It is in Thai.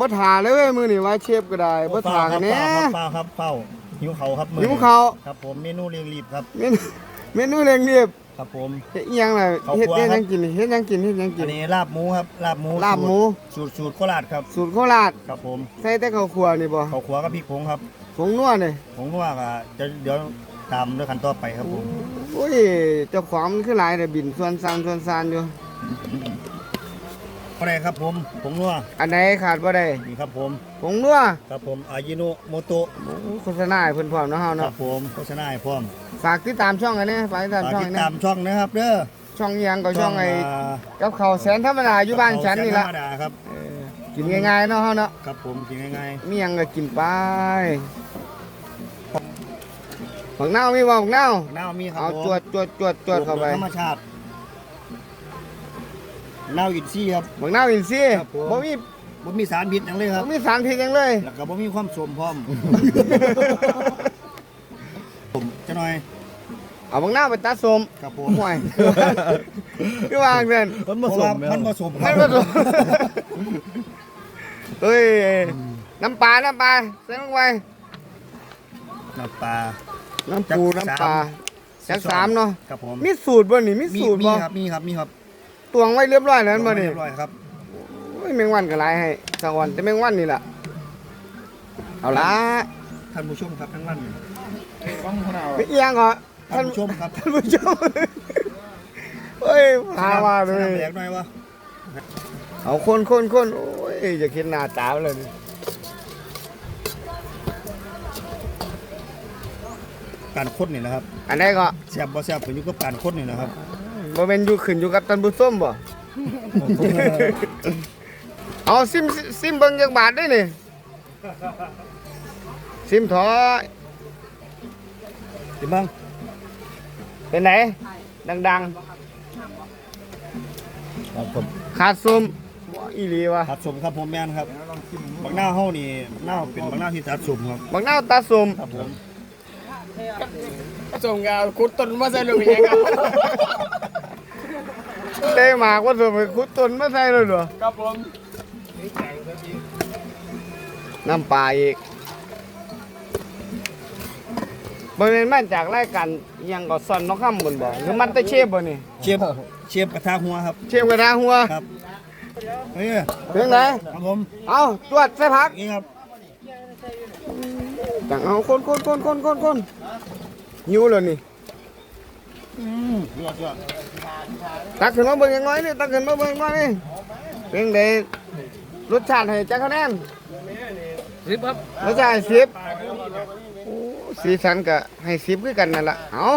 บ่ถาเลยเว้ยมือนี่ว่าเชฟก็ได้บ่ถากันแหน่เปล่าครับเปล่าหิวเขาครับมื้อหิวนี้ข้าวครับผมเมนูเรียงรีบครับเมนูเมนูเร่งรีบครับผมเฮ็ดอิหยังล่ะข้าวเฮ็ดคั่วเฮ็ดหครัยับงกินเฮ็ดหยังกินเฮ็ดหยังกิอันนนี้ลาบหมูครับลาบหมูลาบหมูสูตรสูตรโคราชครับสูตรโคราชครับผมใส่แต่ข้าวคั่วนี่บ่ข้าวขัวกับพริกผงครับผงนัวนี่ผงนัวก็จะเดี๋ยวตามด้วยขั้นต่อไปครับผมโอ้ยเจ้าของมันคือหลายแต่บินส่วนซานส่วนซานอยู่ อะไรครับผมผงนัวอันไหนขาดบ่ได้นี่ครับผมผงนัวครับผมอายิโนโมโตะโอ้โฆษณาให้เพิ่นพร้อมเนาะเฮาครัเนาะบผมโฆษณาให้พร้อมฝากติดตามช่องกันนะฝากติดตามฝากช่องติดนะตามช่องนะครับเด้อช่องอิหยังก็ช่องไอ้ากับข้าวแสนธรรมดาอยู่บ้านฉันนี่ละธรรมดาครับเออกินง่ายๆเนาะเฮาเนาะครับผมกินง่ายมีหยังก็กินไปบักนาวมีบ่บักนาวๆหน้ามีครับเอาผมจวดจวดจวดจวดเข้าไป ธรรมชาติ เน่าอินทรีย์ครับ บักนาวอินซีย์ครับผม บ่มีบ่มีสารพิษหยังเลยครับบ่มีสารพิษหยังเลย แล้วก็บ่มีความสมพร้อม ผมจะหน่อยเอาบักนาวไปตัดส้มครับผมห่วยคือว่าจังซั่น มันผสมมันผสมคมัรันบผสมเฮ้ย น้ำปลา น้ำปลาใส่ลงไปน้ำปลา น้ำปู จักน้ำปลาสามจักสามเนาะ ครับผมมีสูตรบ่นี่มีมีสูตรมีบ่ครับมีครับมีครับ ตวงไว้เรียบร้อยแล้วบ่นี่เรียบร้อยครับโอ้ยแมงวันก็หลายให้สะอ่อนแต่แมงวันนี่ล่ะเอาละท่านผู้ชมครับทั้งวันไม่เอียงเหรอท่านผู้ชมครับท่านผู้ชมเฮ้ยพาว่าเลสนับยแหลกหน่อยวะเอาคนคนคนโอ้ยจะคิดหน้าตาเลยนี่การค้นนี่นะครับ อันนี้ก็แซ่บบ่แซ่บก็อยู่กับการค้นนี่นะครับ บ่เป็นอยู่ขึ้นอยู่กับท่านผู้ชมบ่ เอาซิมซิมเบิ่งจักบาทได้นี่ ซิมถอยสิบ้างเป็นไหน ดังครับผมๆ ขาดซุมบ่อีหลีวะผัดสมครับผมแม่นครับบักหน้าเฮานี่หน้าเป็นบักหน้าที่ตัดสมครับบักนาวตาซุมครับผมส่งยาคุดต้นมาใส่ลูกเองครับ เตะหมากว่าซุมไปขุดต้นมาใส่เลยเหรอครับผมน้ำปลาอีกบริเวณมาจากรายการอิหยังก็ซ่อนน้องคำบนบ่หรือมันแตะเชฟบ่นี่เชฟเชฟกระทะหัวครับเชฟกระดาหัวครับเฮ้ยเพียงไหนครับผมเอาตรวจใส่ผักนี่ครับจังเอาคนคนคนคนคนคนหิวเลยนี่อืมยอดยอด ตักขึ้นมาเบิ่งอย่างน้อยนี่ตักขึ้นมาเบิ่งอย่างน้อยนี่เพียงใดรสชาติให้จักคะแนนสิบครับรสชาติให้สิบโอ้สีสันก็ให้สิบคือกันนั่นล่ะเอา